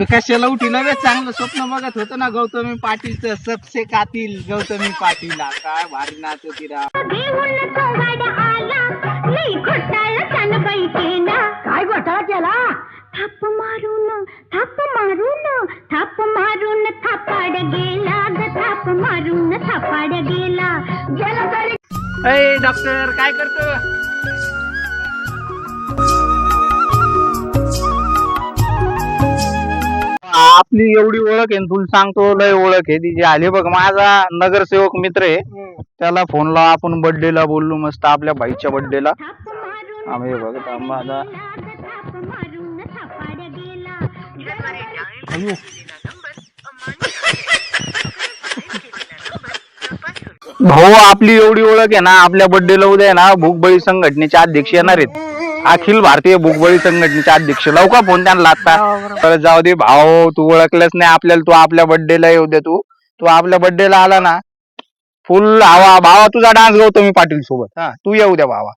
अबे कशाला उठी? ना बे चांगलं स्वप्न बघत होतं ना गौतमी पाटीलचं सबसे कातील गौतमी पाटील. हा, काय भारी नाच होती राव. केला काय घोटाळा केला? थाप मारून थाप मारून थाप मारून थापाड गेला ग. थाप मारून थापाड गेला. गेला तरी. डॉक्टर काय करतो? आपली एवढी ओळख आहे न तुला सांगतो लय ओळख आहे. तिची आली बघ माझा नगरसेवक मित्र आहे. त्याला फोन लावा आपण birthday ला बोललो मस्त आपल्या भाईच्या ला मारून आम्ही बघ थांबा आता. अयो. भाऊ आपली एवढी ओळख आहे ना आपल्या birthday ला उद्या आहे ना भूकबळी संघटनेचे अध्यक्ष येणार आहेत. अखिल भारतीय भूकबळी संघटनेचे अध्यक्ष. लवकर फोन त्यांना लागता तर जाऊ दे भाऊ तू ओळखलंच नाही आपल्याला तू आपल्या birthday ला येऊ दे तू. तू आपल्या birthday ला आला ना फुल हवा भावा तुझा डान्स गवतो मी पाटील सोबत. हा तू येऊ द्या भावा.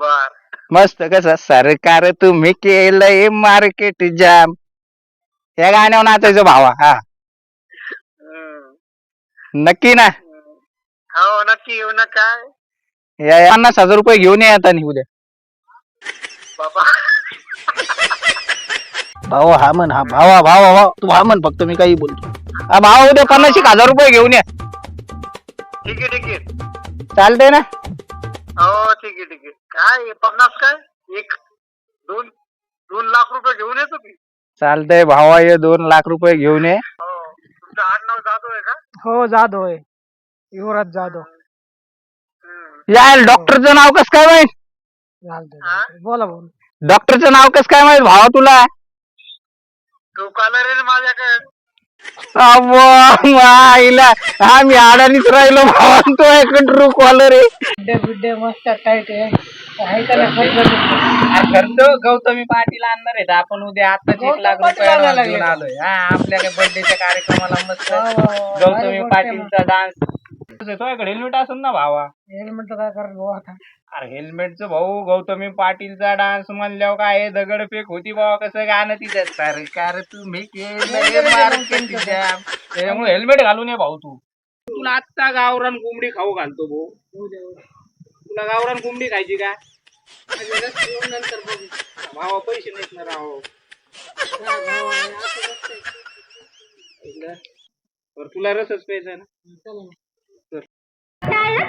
बर. मस्त कसं सरकार तुम्ही केलंय मार्केट जाम या गाण्यावर नाचायचं भावा हा. नक्की ना? हो नक्की येऊ ना काय या या पन्नास हजार रुपये घेऊन या आता उद्या बाबा। भाऊ हा म्हण हा भावा भावा भावा. तू हा म्हण फक्त मी काही बोलतो. हा भावा उद्या पन्नास एक हज़ार रुपये घेऊन या. ठीक आहे ठीक आहे. चालतंय ना? हो ठीक आहे ठीक आहे. काय हे पन्नास काय? एक दोन दोन लाख रुपये घेऊन येतो की चालतंय भावा ये दोन लाख रुपये घेऊन ये. हो तुमचं आडनाव जाधव आहे का? हो जाधव आहे. युवराज जाधव. हम्म. या डॉक्टरचं नाव कस काय माहित? हा? चालतंय. बोला बोला. डॉक्टरचं नाव कस काय माहीत भावा तुला? तू आहे माझ्याकडे. अव्वा, आईला आम्ही अडाणीच राहिलो भावा तो एक ट्रू कॉलर आहे मस्त टाईट आहे. आहे का नाही खर्च खर्च गौतमी पाटील आणणार आहेत आपण उद्या आता एक गौतम लाख पाटील रुपये आणायला घेऊन लागले. आलोय. हा आपल्या बर्थडेच्या कार्यक्रमाला मस्त. वा, वा, वा. गौतमी आहे पाटीलचा डान्स तुझ्याकडे हेल्मेट असेल ना भावा. हेल्मेट काय करत भाऊ आता? अरे हेल्मेटचं भाऊ गौतमी पाटीलचा डान्स म्हणल्यावर काय आहे, दगडफेक होती भावा कसं गाणं तिच्यात सरकार तुम्ही केलंय marketing jam. त्याच्यामुळे हेल्मेट घालून ये भाऊ तू. तुला आत्ता गावरान कोंबडी खाऊ घालतो भाऊ. तुला गावरान कोंबडी खायची का? नंतर बघू. भावा पैसे नाहीत ना राव? बरं तुला रसच प्यायचा ना.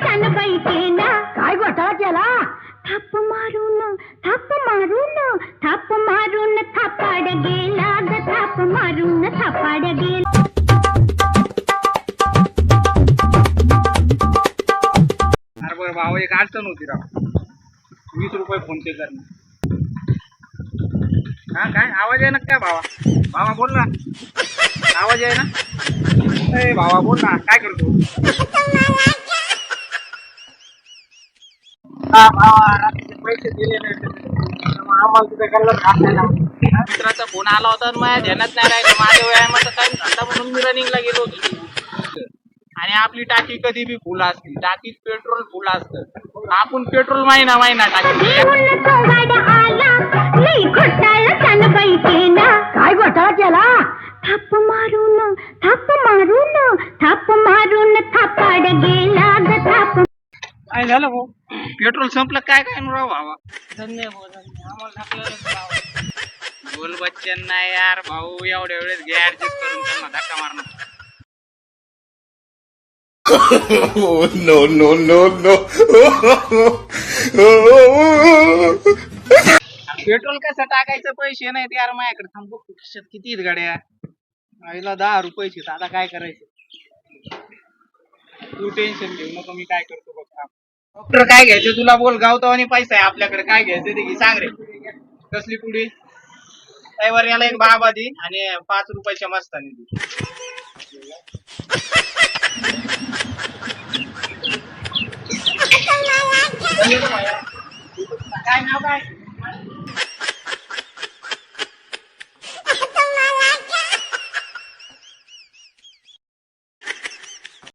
त्यानं बाई केला काय घोटाळा केला? थाप मारून थाप मारून थाप मारून थापाड गेला ग थाप मारून थापाड गेला. अरे बरं भावा एक अडचण होती राव. वीस रुपये फोन पे कर हा काय? आवाज आहे ना काय भावा? भावा बोल ना. आवाज आहे ना? ए भावा बोल ना. काय करतो? पैसे दिले नाही मित्राचा फोन आला होता आणि माझ्या ध्यानात नाही राहिलं. माझ्या व्यायामाचा काही धंदा म्हणून मी रनिंगला गेलो होतो. आणि आपली टाकी कधी बी फुल असते टाकीत पेट्रोल फुल असतं आपण पेट्रोल महिना महिना टाकी. काय घोटाळा केला? थाप मारून थाप मारून थाप मारून थापाड गेला ग थाप. काय झालं भाऊ? पेट्रोल संपलं काय काय नु राव भावा. धन्य आम्हाला बोल बच्चन नाही यार भाऊ एवढ्या वेळेस घे ऍडजस्ट करून त्यांना धक्का मारणं. Oh, no, no, no, no. Petrol कसं टाकायचं पैसे नाहीत यार माझ्याकडे. थांब खिशात किती आहेत गाड्या. आईला दहा रुपयाचे आता काय करायचं? तू टेन्शन घेऊ नको मी काय करतो बघ थांब. डॉक्टर काय घ्यायचं? तुला बोल गावतो आणि पैसा आहे आपल्याकडे. काय घ्यायचं ते घे सांग रे. कसली पुढे ड्रायव्हर याला एक बाबा दे आणि पाच रुपयाच्या मस्तानी दे. काय नाव काय